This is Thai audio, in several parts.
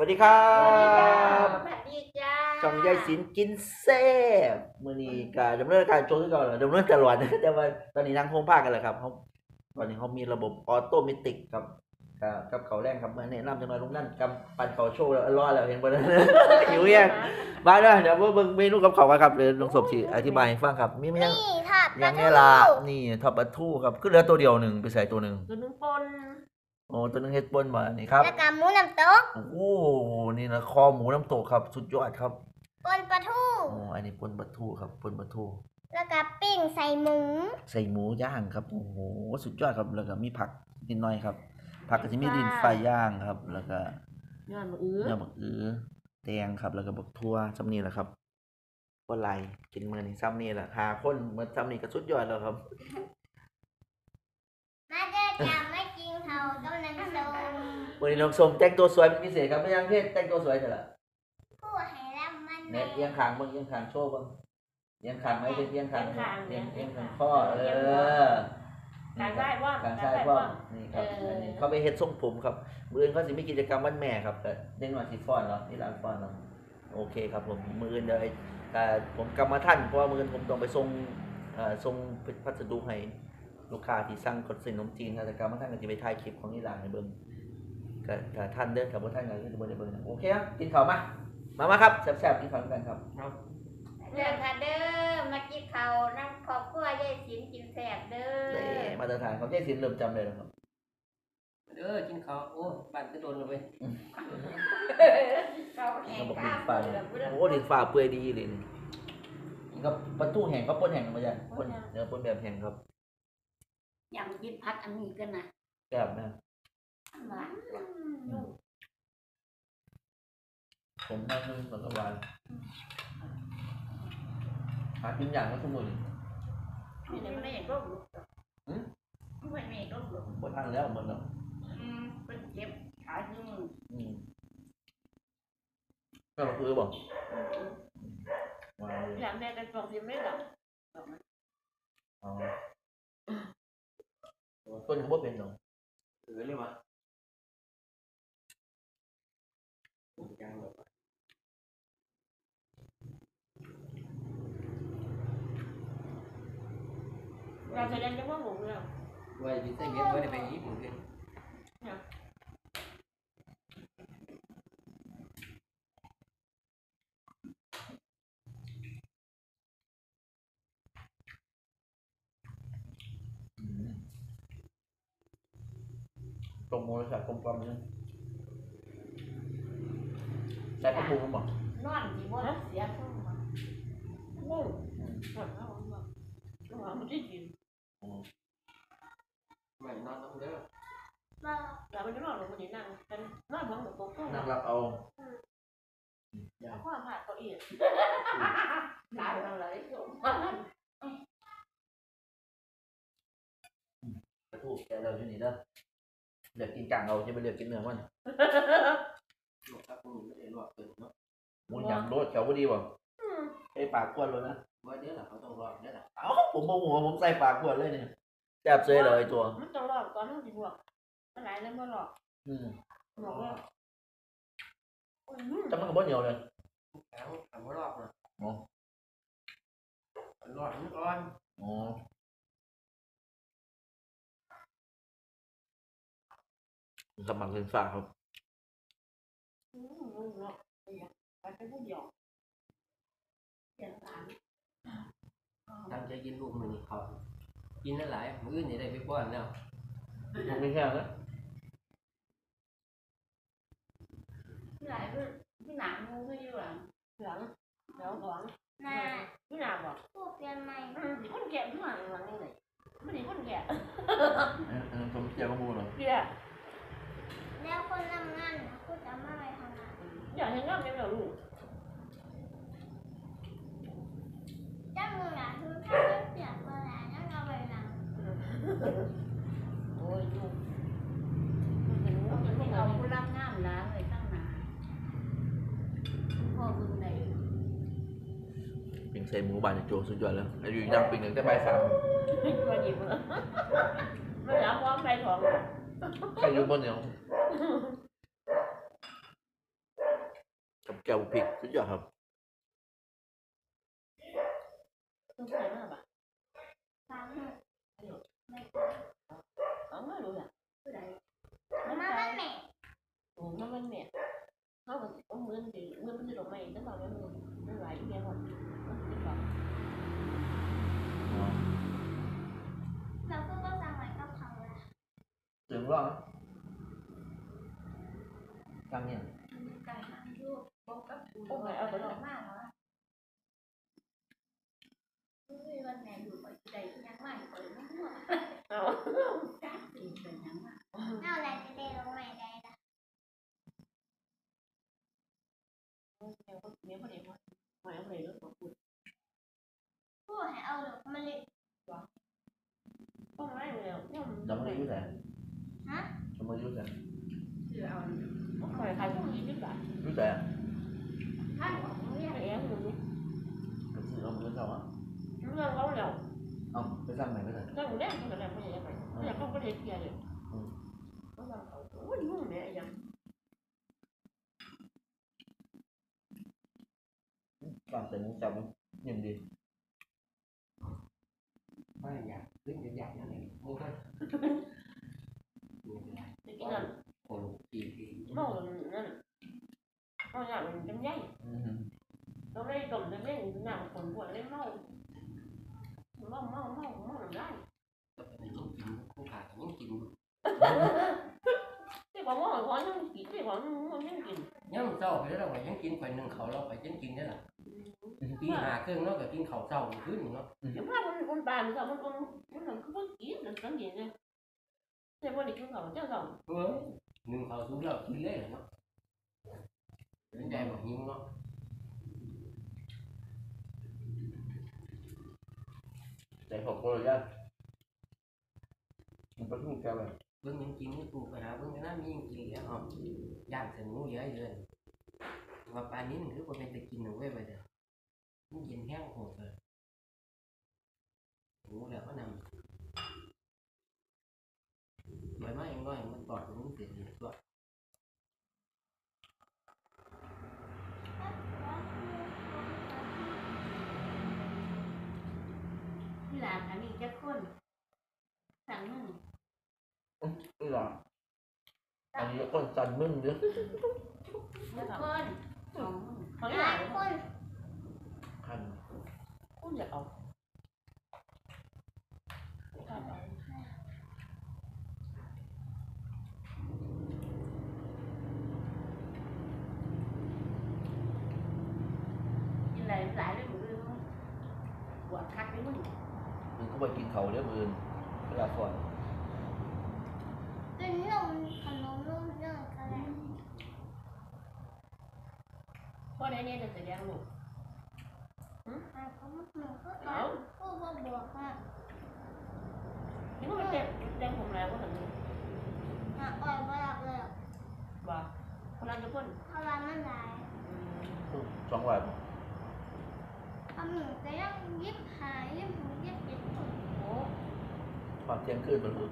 วัสดีครับสวัสดีจ้าช่องยายสินกินแซ่บมื้อนี้ก็ดำเนินการโชว์ที่ก่อนดำเนินตลอดแต่ว่าตอนนี้นั่งโฮมภาคกันแล้วครับเขาตอนนี้เขามีระบบออโตเมติกครับกับกับเขาแรงครับมาแนะนำจังหน่อยลุงนั่นกำปั่นเขาโชว์แล้วรอแล้วเห็นบ่นั้นหิวยังมาเด้อเดี๋ยวมาเบิ่งเมนูกับเขาวกันครับเดี๋ยวลุงสมสิอธิบายให้ฟังครับมีมั้ยยังนี่ค่ะยังไงล่ะนี่ท็อปปลาทูครับคือเหลือตัวเดียวหนึงไปใส่ตัวหนึงตัวนึงปน โอ้ตัวหนึงเฮ็ดป่นมานี่ครับ แล้วก็หมูน้ำตกโอ้โหนี่นะคอหมูน้ำตกครับ สุดยอดครับปนปลาทูโอ้อันนี้ปนปลาทูครับปนปลาทู แล้วก็ปิ้งใส่หมู ใส่หมูย่างครับ โอ้โห สุดยอดครับ แล้วก็มีผักนิดหน่อยครับ ผักก็จะมีดินไฟย่างครับ แล้วก็ยอดมะอื้อเนื้อบักอือแตงครับ แล้วก็บักทั่วซ้ำนี่แหละครับว่าไรกินมื้อนี้ซ้ำนี่แหละหาคนเหมือนซ้ำนี่ก็สุดยอดแล้วครับ มาเด้อจ้าไม่ กินเขากำลังทรงมื้อนี้น้องสมแต่งตัวสวยเป็นพิเศษครับไม่ยังเทศแต่งตัวสวยเถอะล่ะผู้ให้รับมันเน็ตเอียงขางเบิ่งเอียงขางโชว์เบิ่งเอียงขางไหมเป็นเอียงขางเอียงเอียงขางข้อเออการได้ว่าการการใช้ได้ว่าว่านี่ครับเอออันนี้เขาไปเฮ็ดทรงผมครับมืออื่นเขาสิมีกิจกรรมวันแม่ครับแต่เด็กหน่อยสิฟ้อนเนาะนี่ร้านฟ้อนเนาะโอเคครับผมมืออื่นเลยแต่ผมกลับมาท่านเพราะว่ามืออื่นผมต้องไปส่งเอ่อส่งพัสดุให้ ลูกค้าที่สั่งกดสินขนมจีนครับแต่กลับมาท่านก็จะไปถ่ายคลิปของนี่ร้านให้เบิ่งก็ก็ท่านเด้อกับบ่ท่านก็คือบ่ได้เบิ่งนะโอเคครับกินข้าวมามามาครับแซ่บๆกินข้าวด้วยกันครับเด้อค่ะเด้อมากินเขาน้ำครอบครัวยายสินกินแซ่บเด้นี่อมาตรฐานของเจ๊สินเริ่มจำได้แล้วครับเออกินข้าวโอ้บ้านจะโดนเลยเว้ยเขาแห้งเขาบอกข้าดิวนฟ้าโอ้ดินฟ้าเปื่อยดีเลยนี่นี่ก็ประตูแห่งก็ปนแห่งมาจ้ะปนเนื้อปนแบบแห่งครับ ยำกินพัดอันนี้กันนะแซ่บนะหวานตัวผมนั่งนึงแล้วก็หวานหากินอย่างก็สมุนนี่เลยไม่ได้เห็นร่มหรอกหืมไม่ไม่เห็นร่มหรอกบนทางแล้วหมดแล้วอืมเป็นเจ็บขาที่มืออืมก็คือบอกวางเลยอยากได้กันสองสิบเมตรหรออ๋อ ต้นเขาบ่เป็นหรอกเออเลยวะยังแบบเราแสดงจะว่าหมูเนี่ยว่าจะไปเวียดว่าจะไปญี่ปุ่นกัน ตรงโมเลยค่ะกลมกลมเลยใส่กระปุกมั้งนอนที่ว่าเสียท้องมาโอ้หวานมากหวานมากหวานมันที่กินไม่นอนต้องเด้อแต่มันจะนอนลงมันจะนั่งกันนอนท้องหมดตรงตรงนั่งรับเอาความหักเก้าอี้ตายอะไรโยมกระทูกแกเราอยู่นี่เด้อ เลือกกินกลางเอาจะไปเลือกกินเนื้อมันหลบครับผมไม่ได้รอดเกินเนาะหมูยำรสเขาบ่ดีบ่ไอ้ปากขวดเลยนะว่าเดี๋ยวหล่ะเขาต้องรอดเดี๋ยวหล่ะเอ้าผมโมโหผมใส่ปากขวดเลยเนี่ยแซ่บเซยเลยตัว มันต้องรอดก่อนต้องกินหวกมันหลายแล้วมันหลอกอืมบอกว่าแต่มันก็บ่เหนียวเลยแล้วทำว่ารอดนะอ๋อรอดมันก่อน อ๋อสมัครเป็นฝาครับอืมเนาะไปเป็นผู้เดียวเสียงสารตั้งใจกินลูกมันนี่เขากินได้หลายมื้ออื่นจะได้ไปป้อนแล้วมันไม่แค่นั้นที่ไหนพี่พี่หนังงูไม่อยู่หลังหลังเดี๋ยวหลัง น่า พี่นาบอก ผู้เปลี่ยนใหม่ ดิคนแก่พี่หลังหลังนี่ไหนไม่ได้คนแก่ เออเออผมเจียวกับหมูเหรอ เดี๋ยว แล้วคนทำงานน่ะผู้จะมาไปทำงาน อยากเห็นงามยังไงลูกจ้ามือหลานทุกท่านเปลี่ยนเวลานั่งเอาไปหลังโอ้ยลูกเขาจะให้เอาผู้รับน้ำล้างเลยตั้งนานพ่อมึงไหนปิงใส่หมูบานโจสุดยอดแล้วแล้วอยู่ย่างปิงหนึ่งได้ใบายสามมาหยิบมาไม่อยากพร้อมไปของใครอยู่บนเหนียว แก้ วพริกสุดยอดครับต้องใส่มากป่ะสามหนึ่งเอาไม่รู้อะม บอกกับปูโอ้ยเอาไปหหลรออกมากเหรอเฮ้ยวันแม่อยู่ก่อนใจยังไม่ก่อนมั่วเอาจ้าตีเป็นยังว่าเอาอะไรจะ ได้ลงใหม่ได้ละเนี่ยก็เนี่ยก็เด็กว่าไม่เอาเลยแล้วก็พูดพูดให้เอาดอกมะลิต้องไม่เเขาเราไปยังกินได้หรอปีหาเครื่องเนาะก็กินเขาเศร้าขึ้นเนาะเดี๋ยวมาคนคนปานเขามันคนมันมันคือว่ากินนั่นสังเกตเลยแต่วันนี้คือเขาเจ้าเขาเฮ้ยหนึ่งเขาสูงเรากินเลยเนาะเป็นใจแบบยิ้มเนาะแต่ของกูเลยย่ามันเป็นลูกแกเลยเบิ่งยังกินนี่กูไปหาเบิ่งนะมียังกินแล้วอ๋ย่างเสนูเยอะเลย ว่าปลานี้คือคนเป็นตะกินหนูไว้ไปเด้อมันเย็นแห้งโหดเลยหนูแล้วก็นำใบไม้ยังน้อยมันตอดมันเสียดีตัวที่หลานอันนี้จะคนสั่งมึงนี่หรออันนี้คนจันมึงเด้อเจ้าเขาคนของมึงเขา หอยาลากยคนคันคุณอยากเอากินหลายหลายเลยมึงปวดคักไปมึงมึงก็ไปกินเขาเด้อมือนเวลาก่อนกินนมขนมนมเรื่องอะไร พ่อได้เนี่ยจะแสดงลูกอะเขาหนูก็ตอนกูก็บอกว่านี่มันเป็นแดงผมแล้วก็ถึงอะอ่อยมาหลับเลยว่าคนนั้นจะพ่นเพราะว่ามันหลายสองวันทำหนูก็ยังยิบหายยิบหูยิบเจ็บคนโอ้ควาเที่ยงคืนมันรู้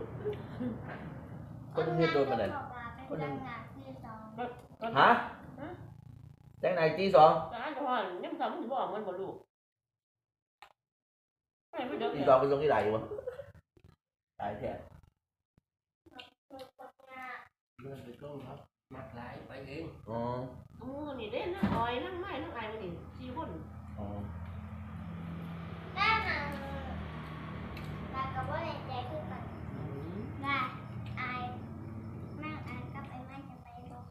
คนเฮ็ดโดนมาไหนบอกว่าเป็นจังงานที่สองฮะ จ้งไหนตีสองตาจะว่ายังทำมันบอกมันบ่ลูกไม่ไม่เดี๋ยวตีสองไปส่งที่ไหนวะตายแท้เลื่อนไปกล้องครับมักหลายไปเองอ๋อมือนี่เด่นนะออยนั่งไม้นั่งไอ้มันนี่สี่คนอ๋อ ได้หนังลากับว่าในใจคือกันลาอายนั่งอายกับไอ้ไม้จะไปบอก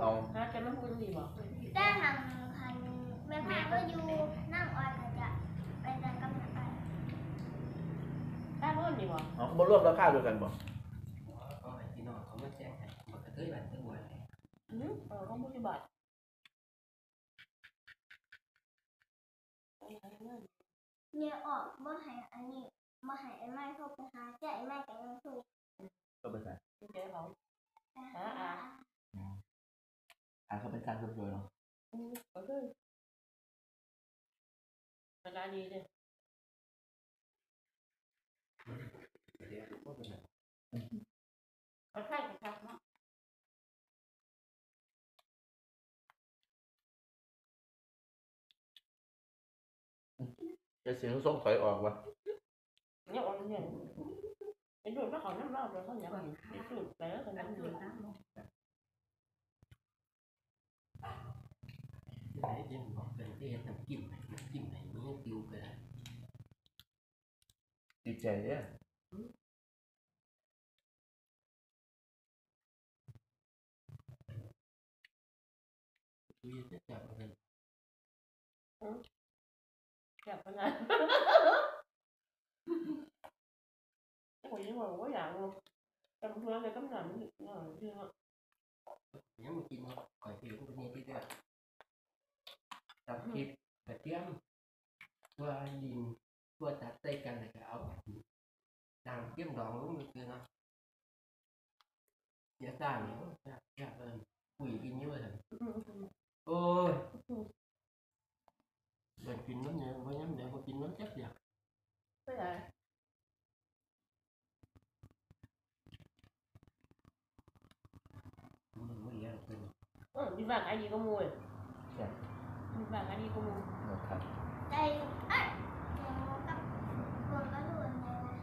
โอ้ฮะจะมันพูดดีบ่ได้หนังพันแม่พาก็อยู่นั่งออยก็จะไปกันกับแม่ไปถ้าเพิ่นดีบ่อ๋อมาร่วมราคาด้วยกันบ่เอาให้พี่น้องเขามาแจ้งให้บอกกระเทยบ้านเทยบัวให้อือเออของผู้ที่บาทเนี่ยออกบ่ให้อันนี้บ่ให้ไอ้ไม้เข้าไปหาแต่ไอ้ไม้ก็ยังสู้ก็ไปใส่เจ้าเขาอ่า อันเขาเป็นการรวบรวมเนาะขอโทษมาร้านนี้เนี่ยเขาใช่ครับเนาะจะเสียงส้มถอยออกวะเนี่ยออกเนี่ยเป็นดูดมาขอมน้ำร้อนเลยเขาเนี่ยเป็นดูดไปแล้เก็นำดูด ลงไหนเดี๋ยวบอกเป็นที่เห็นน้ำจิ้มไหนน้ำจิ้มไหนมันติวไปแล้วดีใจเนี่ยคุยจะจับกันอยากไปไหนไอ้คนนี้บอกว่าอยากจำเพื่อนเลยก็หนำอีกหน่อยเรื่องยังมากินก่อยผิวเป็นนี้ที่เดียวตับคิดกระเทียมตัวดินตัวตัดใส่กันเลยก็เอาดังเทียมดองลงมือคือเนาะเสียตาเนี่ยอยากอยากเอินคุยกินเยอะเลยโอ้ยเดินกินน้ำเนี่ยเพราะน้ำเนี่ยพอกินน้ำแจ๊บอยากไม่ได้มันไม่เลี้ย งเป็นเออมีบางอันนี้ก็มวยมีบางอันนี้ก็มวย นะครับ ใจเอ้ยเดี๋ยวกับรวมก็รวมเลย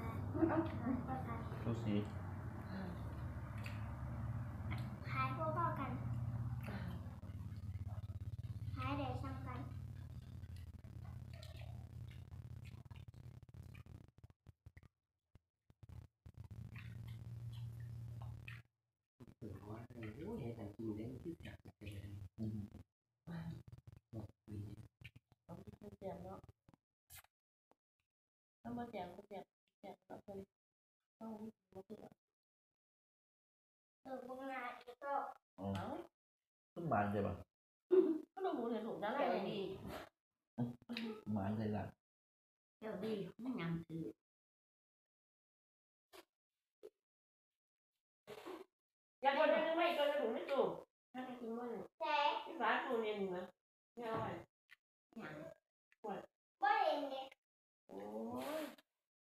นะอะเอาเอาไป ดูสี ขายพวกพ่อกันขายเดี๋ยวซ้ำกัน ตื่นว่าโอ้ยเห็นแต่กินได้ที่อยากจะเป็น อืม บอกคุย เอาไปเสียบเนาะ ถ้ามาเสียบก็เสียบเสียบกับคนต้องมาเสียบเออพวกนายก็อ๋อเอาขึ้นมาเลยปะก็ต้องรู้เลยถูกนั่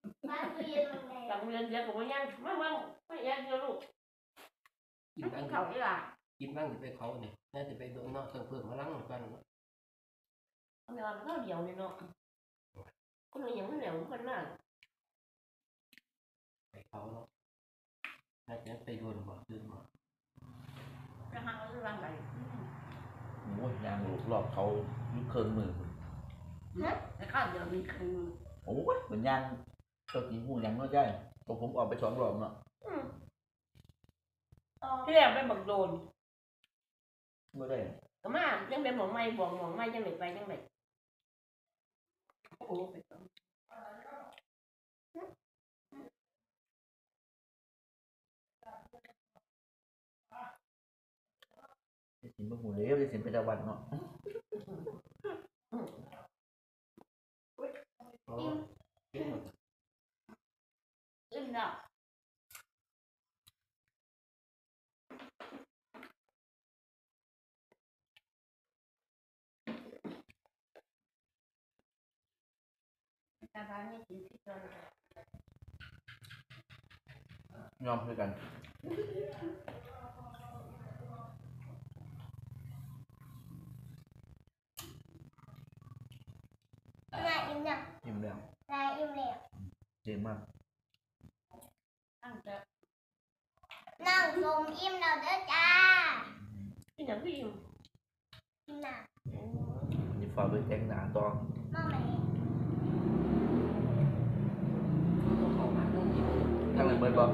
นแหเจ้าละดีมาเลยล่ะเจ้าดีไม่งามถืออยากคนนึงไม่ก็จะถูกไม่ถูกถ้าไม่ถูกมันแต่ที่ฟ้าถูกเองนะไม่เอาไอย่างบ่เองเด็กโอ้ยบ้านคือยืนมันแดงหลังเรียนเดียวกับว่ายังไม่ไม่ไม่ยังเดียวลูกกินไม่บ้างเขาดีล่ะกินบ้างจะไปเขาเนี่ยน่าจะไปโดนนอกเพิ่มเพิ่มมาล้างกันเอาเวลาเท่าเดียวเลยเนาะคนเรายังไม่เหลวกันมากไปเขาเนาะน่าจะไปโดนบ่ดืนบ่จะหาเรื่องอะไรโอ้ยยางหลบรอบเขายุคเครื่องมือแล้วก็เดี๋ยวมีคือโอ้ยเหมือนยาง ตัวกินหูยังน้อยใจตัวผมออกไปสองรอบเนาะที่แรกไปบักโดนไม่ได้ก็มายังเป็นหมองไม้บวงหมองไม้ยังไหนไปยังไหนโอ้ไปต่อจะกินบะหมูเลี้ยวจะสินประจำวันเนาะโอ้กินหมด อึ้งเนาะ การทานนี่กินที่ตัวยอมคือกันนายอิ่มยังอิ่มแล้วนายอิ่มแล้วเจ๋งมาก ตั้งแต่ นั่งชมอิ่มแล้วเด้อจ้าที่อย่างที่อยู่กินน้นี่ฝากด้วยแต่งหนาต่อำมาไหมเขามาต้องกินนั่งเลยเบิร์ดบอ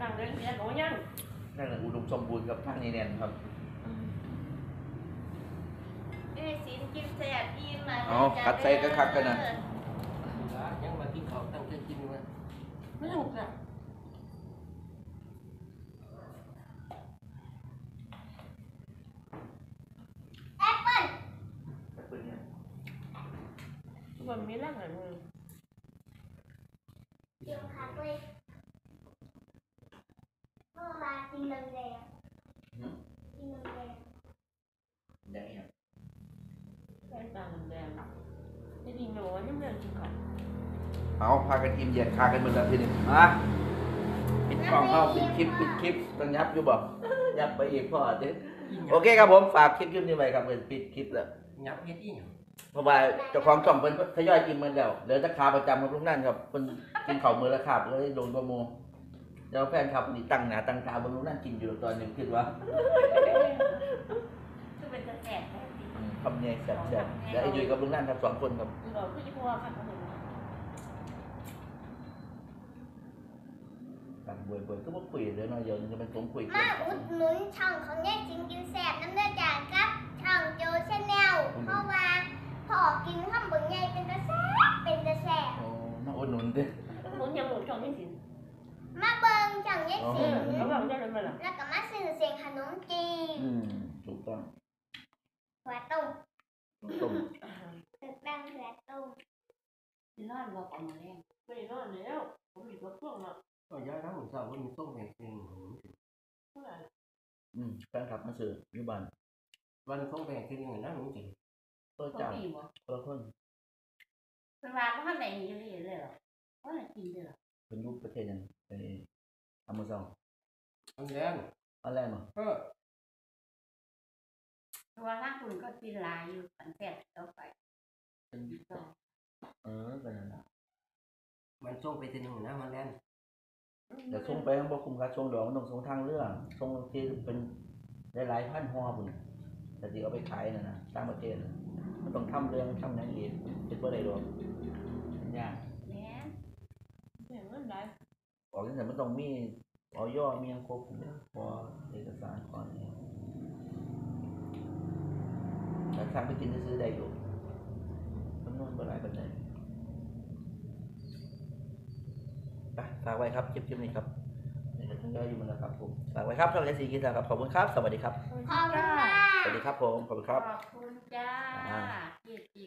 ต่างเรื่องเรียนโอ้ยังนั่งเลยอุดมสมบูรณ์กับทางนี้แน่นครับเอ้ยสินกินแซ่บอิ่มมาเอาคัดใส่ก็คักกันนะยังมากินเขาตั้งใจกินมาไม่ถูกอะแอปเปิ้ลทุกคนมีร่างหายมือ เดี๋ยวคักเลยเมื่อวานกินน้ำแดงกินน้ำแดง แดงเนี่ย แว่นตาแดงจะดีไหม ว่ายังเรื่องจริงค่ะเอาพากันอิ่มเย็นคากันหมดแล้วทีนี้มาปิดกล้องเข้าปิดคลิปปิดคลิปต้องยับอยู่บ่ยับไปอีกพ่อเด้โอเคครับผมฝากคลิปคลิปนี้ไว้ครับเปิดปิดคลิปแล้วยับเฮ็ดอีหยังโอ้ราะว่าเจ้าของช่องเป็นทยอยกินมันแล้วเหลือแต่ขาประจำของลุงนั่นครับเป็นกินข้าวมือละคาบเลยโดนประโมแล้วแฟนครับนี่ตั้งหน้าตั้งตาบนลุงนั่นกินอยู่ตอนหนึ่งคิดว่าคือเป็นกระแสแท้จริงอืม คำเนยแซ่บๆแล้วไอ้ยุ้ยกับลุงนั่นครับสองคนครับเราคือจะพอค่ะเขาเห็นกันบวยบวยก็บ่คุยเลยเนาะเดี๋ยวจะเป็นผมคุยกัมานอุดหนุนช่องของแยกจิงกินแสบน้ำเลือดจากกับช่องโจชแนลเพราะว่าพอกินข้าวบึงใหญ่เป็นกระแสเป็นกระแสโอ้มาอุดหนุนดิหนุนยังหนุนช่องนี่สิมาเบิ่งช่องแยกสิงเขาบอกได้เลยมั้ยล่ะแล้วก็มาซื้อเสียงขนมจีนอืมถูกต้อง หัวต้มต้มตึกดังหัวต้มที่นอนบอกออกมาแรงไม่นอนแล้ว ผมอยู่กับพวกน่ะก็ย้ายทั้งหมดสาวว่ามีต้มแห่งหนึ่งเท่าไหร่อืมแฟนคลับมาซื้ออยู่บ้านวันต้มแห่งที่หนึ่งนั่งหนุ่มจริงตัวก็เจ้าดีบ่คนละคนเป็นว่าก็ทำแบบนี้เลยเลยหรอว่ากินเลยหรอเป็นรูปประเทศยังในอเมซอนอันแรงอะไรเนาะเออ เพราะว่าร่างคุณก็กินลายอยู่สันแสบต่อไปเป็นก็เออเป็นนั่นแหละมันส่งไปที่หนึ่งนะมันแรงแต่ส่งไปข้างบนคุมการส่งดอกมันต้องส่งทางเรือส่งที่เป็นหลายๆพันห่อพุ่นแต่ที่เอาไปขายน่ะนะต่างประเทศน่ะมันต้องทำเรื่องทำหยังอีกเป็นบ่ได้ดอกมันยากแม่เห็นเงินได้ออกจังซั่นมันต้องมีออยมีหยังครบพอเอกสารก่อนนี่ แต่ทางไปกินซื้อๆได้อยู่จำนวนบ่หลายปานใดไปฝากไว้ครับคลิปๆนี้ครับนี่ก็ทั้งย่อยอยู่มันแล้วครับผมฝากไว้ครับช่องเอสีกินครับขอบคุณครับ สวัสดีครับ ขอบคุณค่ะสวัสดีครับผม ขอบคุณครับ ขอบคุณจ้าอ่าที่ติด